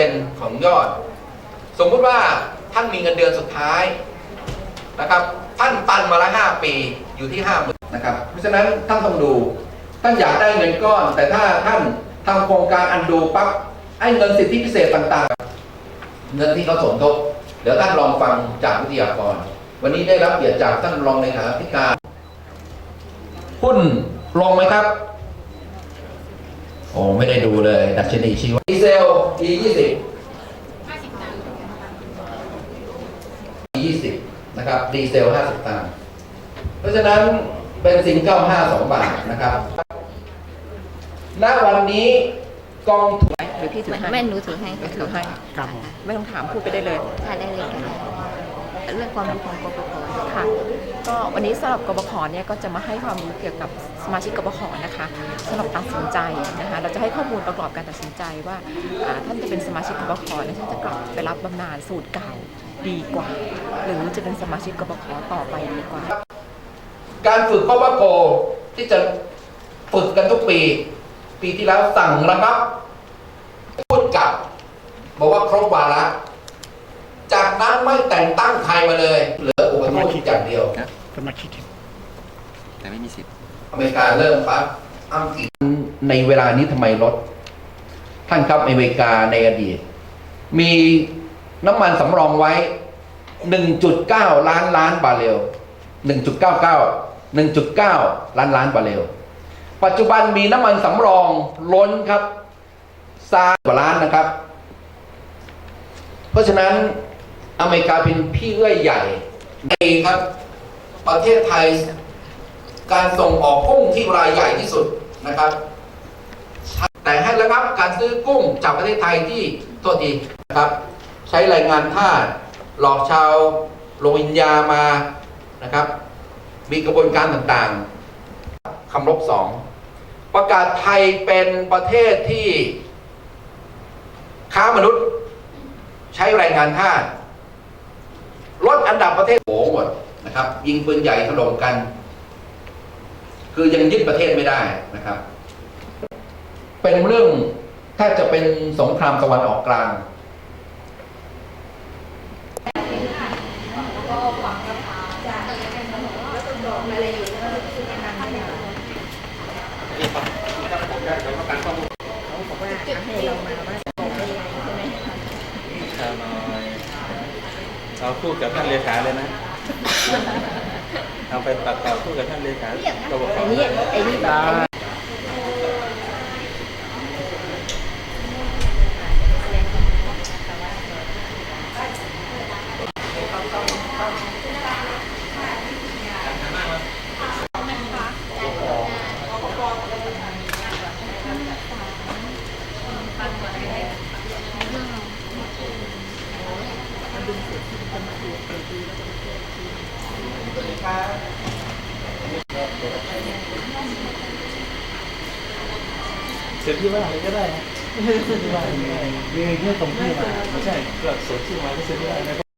10%ของยอด สมมุติว่าท่านมีเงินเดือนสุดท้ายนะครับท่านตันมาละ 5 ปีอยู่ที่5 0,000นะครับเพราะฉะนั้นท่านต้องดู ท่านอยากได้เงินก้อน แต่ถ้าท่านทำโครงการอันดูปั๊บไอ้เงินสิทธิพิเศษต่างๆ เงินที่เขาสมทบเดี๋ยวท่านลองฟังจากวิทยากร วันนี้ได้รับเกียรติจากท่านรองเลขาธิการหุ้นลงไหมครับ โอ้ไม่ได้ดูเลยดัชนีชีวดีเซล E ยี่สิบ E ยี่สิบนะครับดีเซลห้าสิบตังค์เพราะฉะนั้นเป็นซิงเกิลห้าสองบาทนะครับ ณ วันนี้กองทุน หรือพี่ถือให้แม่หนูถือให้ไม่ถือให้ ครับผม ไม่ต้องถามพูดไปได้เลย ค่ะได้เลยค่ะ เรื่องความรู้ของกปปค่ะก็วันนี้สำหรับกบขเนี่ยก็จะมาให้ความรู้เกี่ยวกับสมาชิกกบขนะคะสำหรับตัดสินใจนะคะ เราจะให้ข้อมูลประกอบการตัดสินใจว่าอ่าท่านจะเป็นสมาชิกกบขเนี่ยท่านจะกลับไปรับบำนาญสูตรเก่าดีกว่า หรือจะเป็นสมาชิกกบขต่อไปดีกว่า การฝึกข้อว่าโกที่จะฝึกกันทุกปี ปีที่แล้วสั่งระงับ พูดกับ บอกว่าครบวาระ จากนั้นไม่แต่งตั้งใครมาเลย เหลืออุปโภคอย่างเดียวสมาชิกแต่ไม่มีสิทธิ์อเมริกาเริ่มปั๊บอังกฤษในเวลานี้ทำไมลดท่านครับอเมริกาในอดีต มีน้ำมันสำรองไว้ 1.9 ล้านล้านบาร์เรล1.99 1.9 ล้านล้านบาร์เรลปัจจุบันมีน้ำมันสำรองล้นครับซากว่าล้านนะครับ เพราะฉะนั้น อเมริกาเป็นพี่เอื้อยใหญ่ในครับ ประเทศไทย การส่งออกกุ้งที่รายใหญ่ที่สุดนะครับ แต่ให้ระงับการซื้อกุ้งจากประเทศไทยที่โทษทีนะครับ ใช้แรงงานท่าหลอกชาวโรฮิงญามานะครับ มีกระบวนการต่างๆคำลบสองประกาศไทยเป็นประเทศที่ค้ามนุษย์ ใช้แรงงานทาส ดอันดับประเทศโหหมดนะครับ ยิงปืนใหญ่ถล่มกัน คือยังยึดประเทศไม่ได้นะครับ เป็นเรื่องแทบจะเป็นสงครามตะวันออกกลางชาวน้อย เอาคู่กับท่านเลขาเลยนะ เอาไปตัดต่อคู่กับท่านเลขาก็บอกไอ้นี่ไอ้นี่แบบ เสร็จที่ว่าอะไรก็ได้นะที่ว่ามีเงื่อนตรงที่มาไม่ใช่ก็สวนชื่อมาก็เสร็จที่ว่านะ